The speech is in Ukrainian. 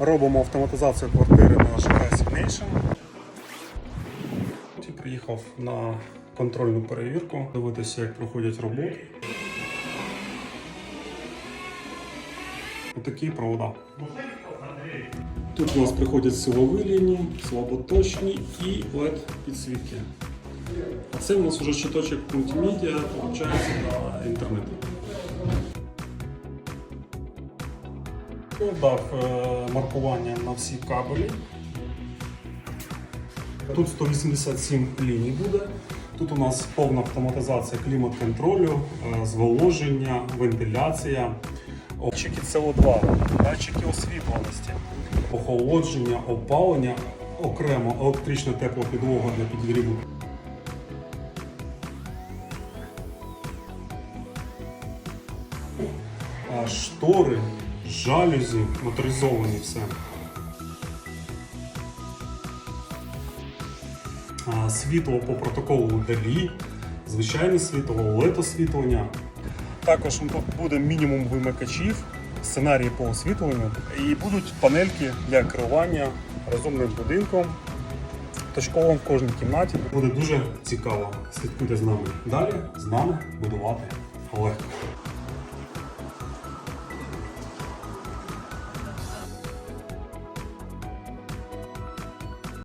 Робимо автоматизацію квартири на ЖК Signation. І приїхав на контрольну перевірку, дивитися, як проходять роботи. Отакі провода. Тут у нас приходять силові лінії, слаботочні і LED підсвітки. А це у нас вже щиточок мультимедіа, виходить, на інтернет. Дав е, маркування на всі кабелі. Тут 187 ліній буде. Тут у нас повна автоматизація клімат-контролю, е, зволоження, вентиляція, датчики СО2, датчики освітленості, охолодження, опалення, окремо електрична тепла підлога для підігріву. Штори, жалюзі, моторизовані все. Світло по протоколу DALI, звичайне світло, LED освітлення. Також буде мінімум вимикачів, сценарії по освітленню і будуть панельки для керування розумним будинком, точковим в кожній кімнаті. Буде дуже цікаво. Слідкуйте з нами. Далі з нами будувати легко.